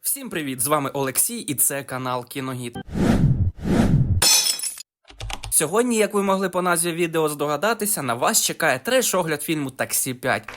Всім привіт! З вами Олексій, і це канал Кіногід. Сьогодні, як ви могли по назві відео здогадатися, на вас чекає треш-огляд фільму Таксі 5.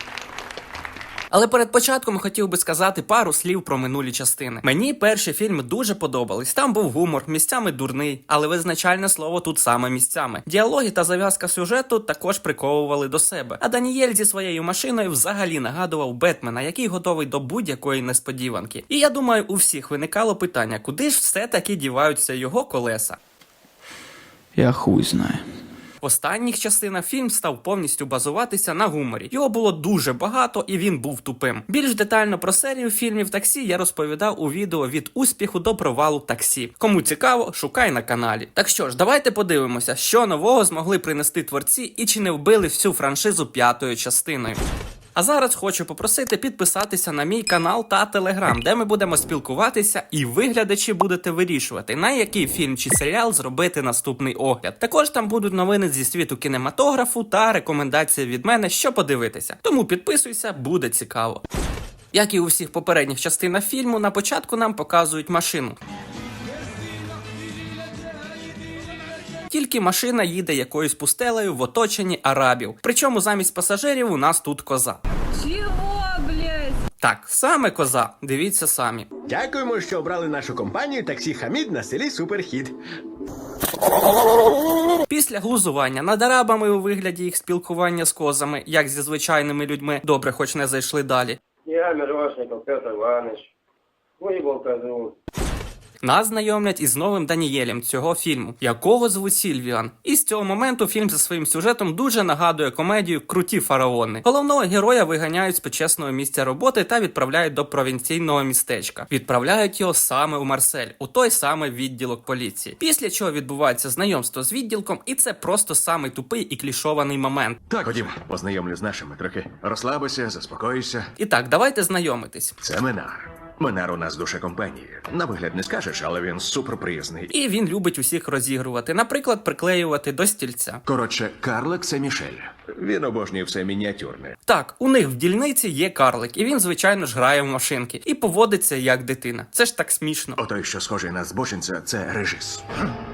Але перед початком хотів би сказати пару слів про минулі частини. Мені перші фільми дуже подобались. Там був гумор, місцями дурний, але визначальне слово тут саме місцями. Діалоги та зав'язка сюжету також приковували до себе. А Даніель зі своєю машиною взагалі нагадував Бетмена, який готовий до будь-якої несподіванки. І я думаю, у всіх виникало питання, куди ж все таки діваються його колеса. Я хуй знаю. В останніх частинах фільм став повністю базуватися на гуморі. Його було дуже багато і він був тупим. Більш детально про серію фільмів таксі я розповідав у відео від успіху до провалу таксі. Кому цікаво, шукай на каналі. Так що ж, давайте подивимося, що нового змогли принести творці і чи не вбили всю франшизу п'ятою частиною. А зараз хочу попросити підписатися на мій канал та телеграм, де ми будемо спілкуватися, і ви, глядачі, будете вирішувати, на який фільм чи серіал зробити наступний огляд. Також там будуть новини зі світу кінематографу та рекомендації від мене, що подивитися. Тому підписуйся, буде цікаво. Як і у всіх попередніх частинах фільму, на початку нам показують машину. Тільки машина їде якоюсь пустелею в оточенні арабів. Причому замість пасажирів у нас тут коза. Чего, блядь? Так, саме коза. Дивіться самі. Дякуємо, що обрали нашу компанію таксі Хамід на селі Суперхід. Після глузування над арабами у вигляді їх спілкування з козами, як зі звичайними людьми, добре, хоч не зайшли далі. Я Мирошников Петр Иванович. Выбыл козу. Нас знайомлять із новим Данієлем цього фільму, якого звуть Сільвіан. І з цього моменту фільм за своїм сюжетом дуже нагадує комедію Круті фараони. Головного героя виганяють з почесного місця роботи та відправляють до провінційного містечка. Відправляють його саме у Марсель, у той самий відділок поліції. Після чого відбувається знайомство з відділком, і це просто самий тупий і клішований момент. Так, ходімо, познайомлю з нашими трохи. Розслабися, заспокойся. І так, давайте знайомитись. Це Минар. Минар у нас душа компанії. На вигляд не скажеш, але він суперприязний. І він любить усіх розігрувати, наприклад, приклеювати до стільця. Коротше, Карлик це Мішель. Він обожнює все мініатюрне. Так, у них в дільниці є карлик, і він, звичайно ж, грає в машинки і поводиться як дитина. Це ж так смішно. Отой, що схожий на збочинця, це режис.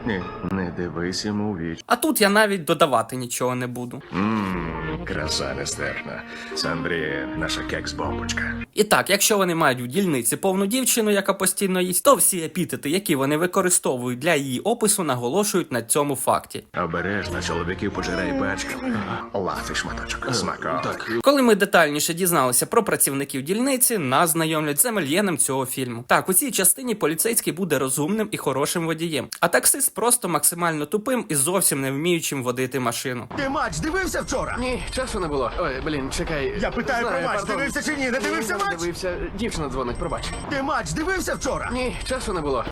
Ні, не дивись йому віч. А тут я навіть додавати нічого не буду. Ммм, краса нестерпна. Сандрія, наша кекс-бомбочка. І так, якщо вони мають в дільниці повну дівчину, яка постійно їсть, то всі епітети, які вони використовують для її опису, наголошують на цьому факті. Обережно чоловіків пожирає пачками. Ласий шматочок. Смако. Так. Коли ми детальніше дізналися про працівників дільниці, нас знайомлять з емельєном цього фільму. Так, у цій частині поліцейський буде розумним і хорошим водієм, а таксист просто максимально тупим і зовсім не вміючим водити машину. Ти матч дивився вчора? Ні, часу не було. Ой, блін, чекай. Я питаю про матч, пардон. дивився чи ні? Не дивився матч? Дивився. Дівчина дзвонить, пробач. Ти матч дивився вчора? Ні, часу не було.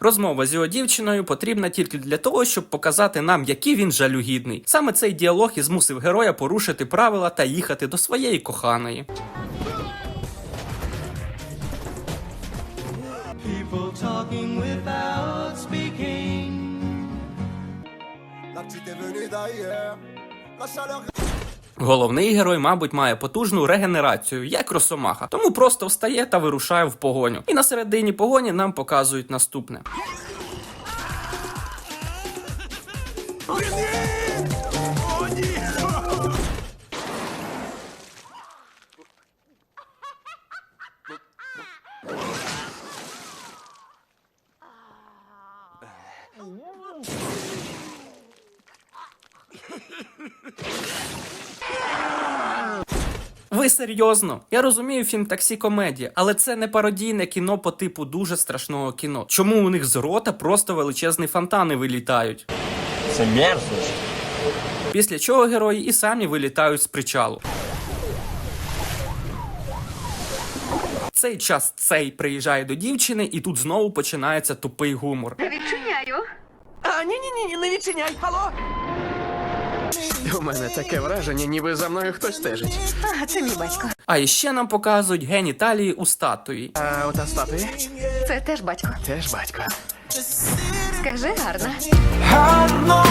Розмова з його дівчиною потрібна тільки для того, щоб показати нам, який він жалюгідний. Саме цей діалог і змусив героя порушити правила та їхати до своєї коханої. Головний герой, мабуть, має потужну регенерацію, як росомаха, тому просто встає та вирушає в погоню. І на середині погоні нам показують наступне. Ви серйозно? Я розумію фільм таксі комедія, але це не пародійне кіно по типу дуже страшного кіно. Чому у них з рота просто величезні фонтани вилітають? Це мерзость. Після чого герої і самі вилітають з причалу. В Цей час цей приїжджає до дівчини, і тут знову починається тупий гумор. Відчиняю. А, ні, ні, ні, не відчиняй. Алло. У мене таке враження, ніби за мною хтось стежить. А, це мій батько. А іще нам показують геніталії у статуї. А ота статуя Це теж батько. теж батько. Скажи гарно.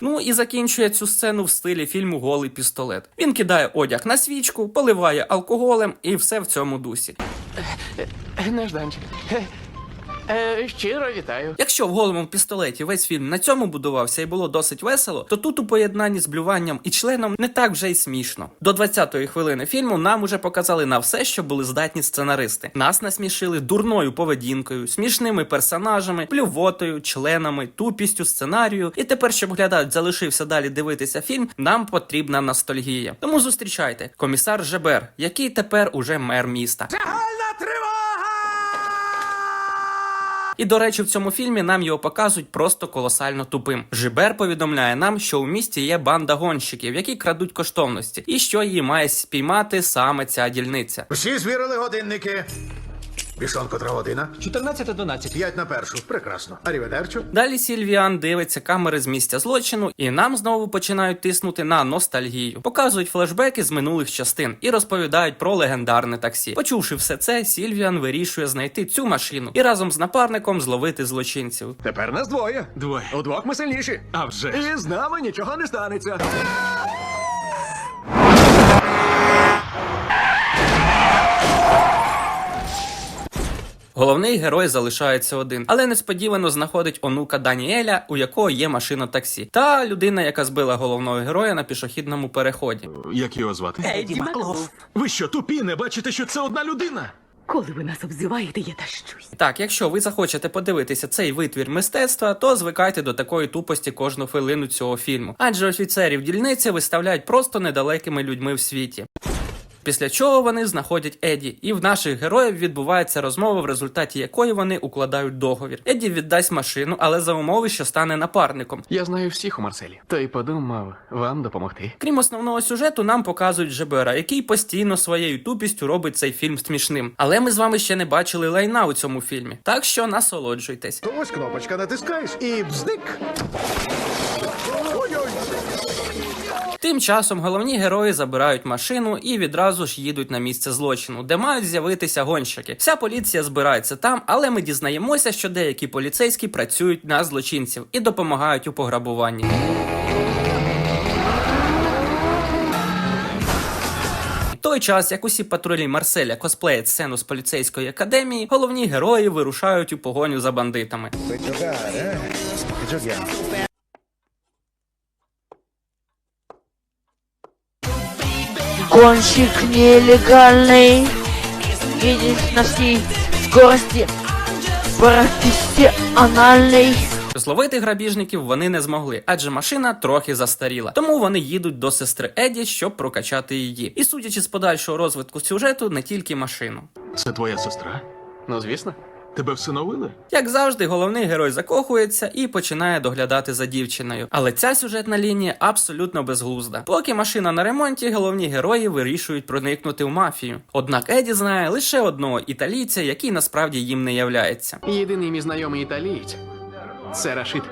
Ну і закінчує цю сцену в стилі фільму Голий пістолет. Він кидає одяг на свічку, поливає алкоголем і все в цьому дусі. Е, Нежданчик. Е, щиро вітаю. Якщо в голому пістолеті весь фільм на цьому будувався і було досить весело, то тут у поєднанні з блюванням і членом не так вже й смішно. До 20-ї хвилини фільму нам уже показали на все, що були здатні сценаристи. Нас насмішили дурною поведінкою, смішними персонажами, плювотою, членами, тупістю сценарію. І тепер, щоб глядач залишився далі дивитися фільм, нам потрібна ностальгія. Тому зустрічайте комісар Жебер, який тепер уже мер міста. І до речі, в цьому фільмі нам його показують просто колосально тупим. Жибер повідомляє нам, що у місті є банда гонщиків, які крадуть коштовності, і що її має спіймати саме ця дільниця. Усі звірили годинники. Пішон котра година? 14-12. П'ять на першу. Прекрасно. Аріведерчу. Далі Сільвіан дивиться камери з місця злочину, і нам знову починають тиснути на ностальгію. Показують флешбеки з минулих частин і розповідають про легендарне таксі. Почувши все це, Сільвіан вирішує знайти цю машину і разом з напарником зловити злочинців. Тепер нас двоє. Двоє. Удвох ми сильніші. А вже. І з нами нічого не станеться. Головний герой залишається один, але несподівано знаходить онука Даніеля, у якого є машина таксі, та людина, яка збила головного героя на пішохідному переході. Як його звати? Еді Маклов. Ви що, тупі, не бачите, що це одна людина? Коли ви нас обзиваєте, я тащусь. Так, якщо ви захочете подивитися цей витвір мистецтва, то звикайте до такої тупості кожну хвилину цього фільму. Адже офіцерів дільниці виставляють просто недалекими людьми в світі. Після чого вони знаходять Еді, і в наших героїв відбувається розмова, в результаті якої вони укладають договір. Еді віддасть машину, але за умови, що стане напарником. Я знаю всіх у Марселі. То й подумав вам допомогти. Крім основного сюжету, нам показують Жебера, який постійно своєю тупістю робить цей фільм смішним. Але ми з вами ще не бачили лайна у цьому фільмі. Так що насолоджуйтесь. То ось кнопочка натискаєш і бздик. Тим часом головні герої забирають машину і відразу ж їдуть на місце злочину, де мають з'явитися гонщики. Вся поліція збирається там, але ми дізнаємося, що деякі поліцейські працюють на злочинців і допомагають у пограбуванні. Той час, як усі патрулі Марселя косплеять сцену з поліцейської академії, головні герої вирушають у погоню за бандитами. Гонщик нелегальный. Едешь на всей скорости. Профессиональный. Зловити грабіжників вони не змогли, адже машина трохи застаріла. Тому вони їдуть до сестри Еді, щоб прокачати її. І судячи з подальшого розвитку сюжету, не тільки машину. Це твоя сестра? Ну, звісно. Тебе всиновили? Як завжди, головний герой закохується і починає доглядати за дівчиною. Але ця сюжетна лінія абсолютно безглузда. Поки машина на ремонті, головні герої вирішують проникнути в мафію. Однак Еді знає лише одного італійця, який насправді їм не являється. Єдиний мій знайомий італієць. Це Рашид.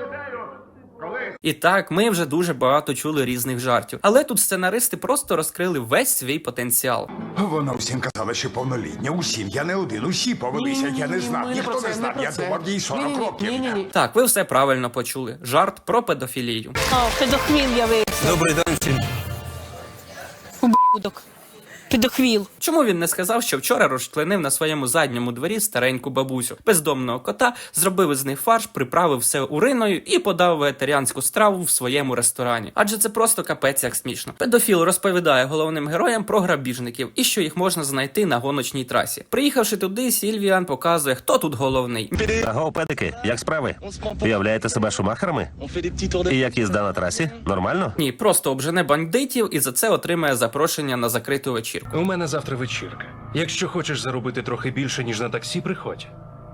І так, ми вже дуже багато чули різних жартів. Але тут сценаристи просто розкрили весь свій потенціал. Вона всім казала, що повнолітня. Усім я не один. Усі повелися. Я не знав. Ніхто не знав. Я думав, їй 40 років. Так, ви все правильно почули. Жарт про педофілію. О, педохвіл явився. Добрий день всім. Ублюдок. Педохвіл. Чому він не сказав, що вчора розчленив на своєму задньому дворі стареньку бабусю, бездомного кота, зробив із них фарш, приправив все уриною і подав вегетаріанську страву в своєму ресторані? Адже це просто капець як смішно. Педофіл розповідає головним героям про грабіжників і що їх можна знайти на гоночній трасі. Приїхавши туди, Сільвіан показує, хто тут головний. Аго, педики, як справи? Уявляєте себе шумахерами? І як їзда на трасі? Нормально? Ні, просто обжене бандитів і за це отримає запрошення на закриту вечірку. У мене завтра вечірка. Якщо хочеш заробити трохи більше, ніж на таксі, приходь.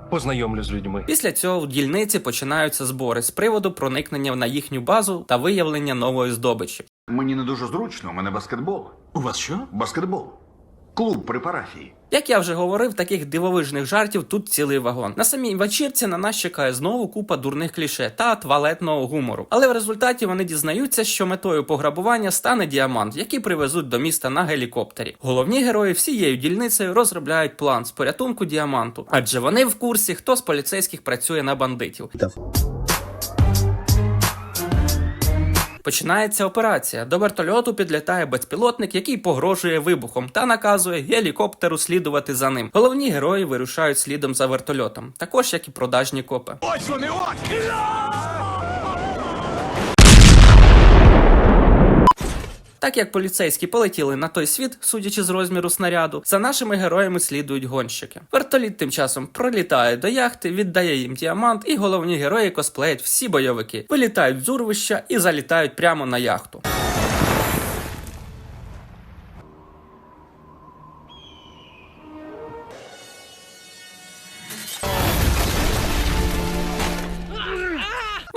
Познайомлю з людьми. Після цього в дільниці починаються збори з приводу проникнення на їхню базу та виявлення нової здобичі. Мені не дуже зручно. У мене баскетбол. У вас що? Баскетбол. Клуб при парафії. Як я вже говорив, таких дивовижних жартів тут цілий вагон. На самій вечірці на нас чекає знову купа дурних кліше та туалетного гумору. Але в результаті вони дізнаються, що метою пограбування стане діамант, який привезуть до міста на гелікоптері. Головні герої всією дільницею розробляють план з порятунку діаманту, адже вони в курсі, хто з поліцейських працює на бандитів. Починається операція. До вертольоту підлітає безпілотник, який погрожує вибухом та наказує гелікоптеру слідувати за ним. Головні герої вирушають слідом за вертольотом, також як і продажні копи. Ось вони, ось! Так як поліцейські полетіли на той світ, судячи з розміру снаряду, за нашими героями слідують гонщики. Вертоліт тим часом пролітає до яхти, віддає їм діамант, і головні герої косплеять всі бойовики, вилітають з урвища і залітають прямо на яхту.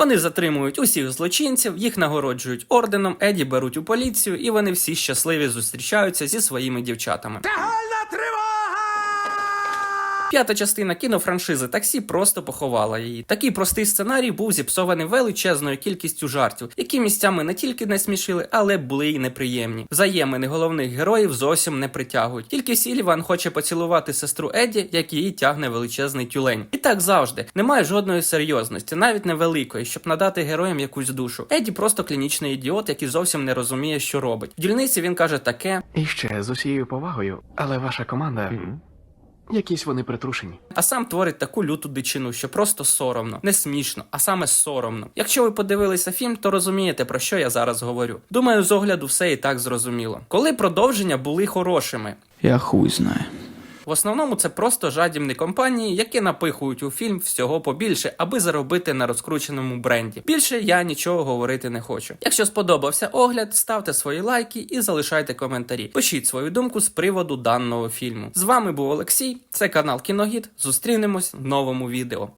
Вони затримують усіх злочинців, їх нагороджують орденом, Еді беруть у поліцію, і вони всі щасливі зустрічаються зі своїми дівчатами. П'ята частина кінофраншизи таксі просто поховала її. Такий простий сценарій був зіпсований величезною кількістю жартів, які місцями не тільки не смішили, але були й неприємні. Взаємини головних героїв зовсім не притягують. Тільки Сільван хоче поцілувати сестру Еді, як її тягне величезний тюлень. І так завжди немає жодної серйозності, навіть невеликої, щоб надати героям якусь душу. Еді просто клінічний ідіот, який зовсім не розуміє, що робить. В дільниці він каже таке, І ще з усією повагою, але ваша команда. Якісь вони притрушені. а сам творить таку люту дичину, що просто соромно, не смішно, а саме соромно. Якщо ви подивилися фільм, то розумієте про що я зараз говорю. Думаю, з огляду все і так зрозуміло. Коли продовження були хорошими. Я хуй знаю. В основному це просто жадібні компанії, які напихують у фільм всього побільше, аби заробити на розкрученому бренді. Більше я нічого говорити не хочу. Якщо сподобався огляд, ставте свої лайки і залишайте коментарі. Пишіть свою думку з приводу даного фільму. З вами був Олексій, це канал Кіногід. Зустрінемось в новому відео.